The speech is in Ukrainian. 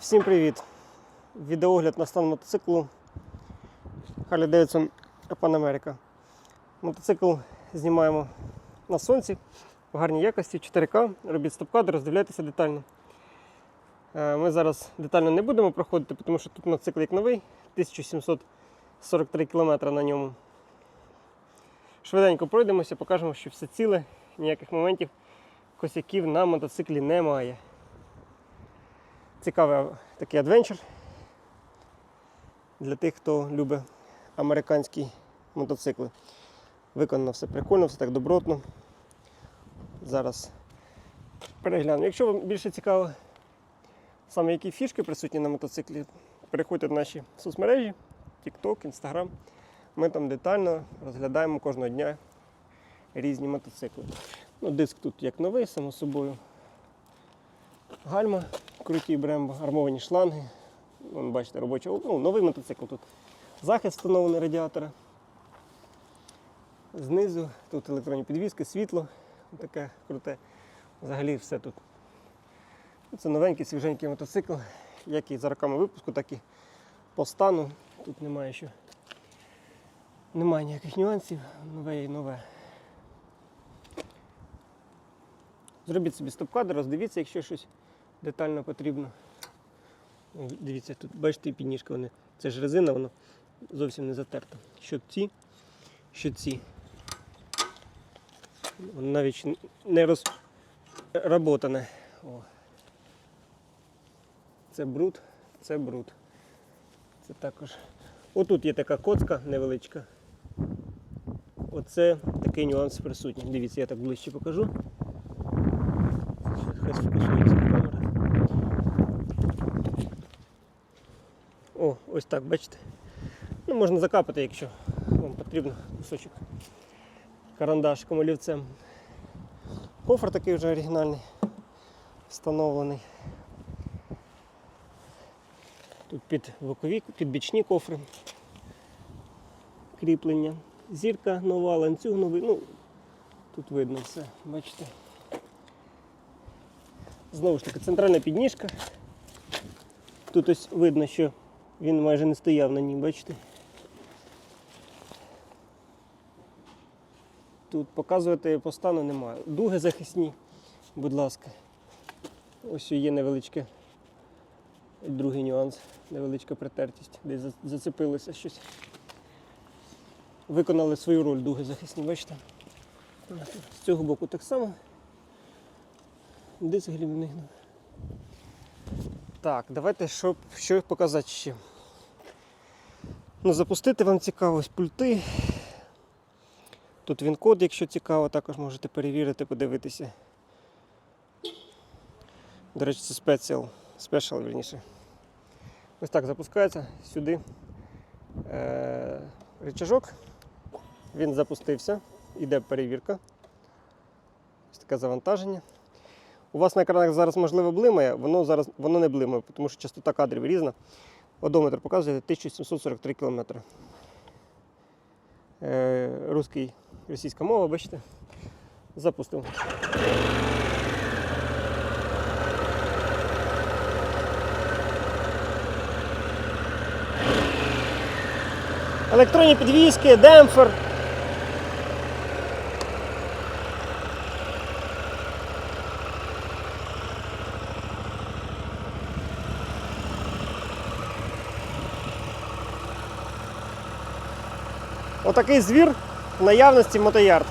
Всім привіт! Відеогляд на стан мотоциклу Harley Davidson Pan America. Мотоцикл знімаємо на сонці в гарній якості, 4К, робіть стоп-кадр, роздивляйтеся детально. Е, Ми зараз детально не будемо проходити, тому що тут мотоцикл як новий, 1743 км на ньому. Швиденько пройдемося, покажемо, що все ціле, ніяких моментів косяків на мотоциклі немає. Цікавий такий адвенчер для тих, хто любить американські мотоцикли. Виконано все прикольно, все так добротно. Зараз перегляну. Якщо вам більше цікаво, саме які фішки присутні на мотоциклі, переходьте в наші соцмережі, TikTok, Instagram. Ми там детально розглядаємо кожного дня різні мотоцикли. Ну, диск тут як новий, само собою. Гальма, круті брембо, армовані шланги. Вон, бачите, робочий, ну, новий мотоцикл тут. Захист встановлений радіатора. Знизу тут електронні підвіски, світло таке круте. Взагалі все тут. Це новенький, свіженький мотоцикл, як і за роками випуску, так і по стану. Тут немає що. Немає ніяких нюансів, нове і нове. Зробіть собі стоп-кадр, роздивіться, якщо щось детально потрібно. Дивіться, тут бачите підніжка, вони. Це ж резина, воно зовсім не затерта. Що ці, що ці. Воно навіть не розработане. О. Це бруд, це бруд. Це також. Отут є така коцка невеличка. Оце такий нюанс присутній. Дивіться, я так ближче покажу. Хай сфокусується О, ось так, бачите? Ну, можна закапати, якщо вам потрібно кусочок карандашиком олівцем. Кофр такий вже оригінальний, встановлений. Тут під бокові, під бічні кофри. Кріплення. Зірка нова, ланцюг новий. Ну, тут видно все, бачите. Знову ж таки, центральна підніжка. Тут ось видно, що він майже не стояв на ній, бачите? Тут показувати по стану немає. Дуги захисні, будь ласка. Ось є невеличке. Другий нюанс, невеличка притертість, десь зацепилося щось. Виконали свою роль дуги захисні, бачите? З цього боку так само. Диск грібний. Так, давайте що, що показати ще. Ну, запустити вам цікаво пульти. Тут він код, якщо цікаво, також можете перевірити, подивитися. До речі, це спеціал, спешал, вірніше. Ось так запускається сюди е- рычажок. Він запустився, іде перевірка. Ось таке завантаження. У вас на екранах зараз можливо блимає, воно зараз воно не блимає, тому що частота кадрів різна. Одометр показує 1743 км. Руський російська мова, бачите. Запустив. Електронні підвіски, демпфер. Отакий звір наявності мотоярд.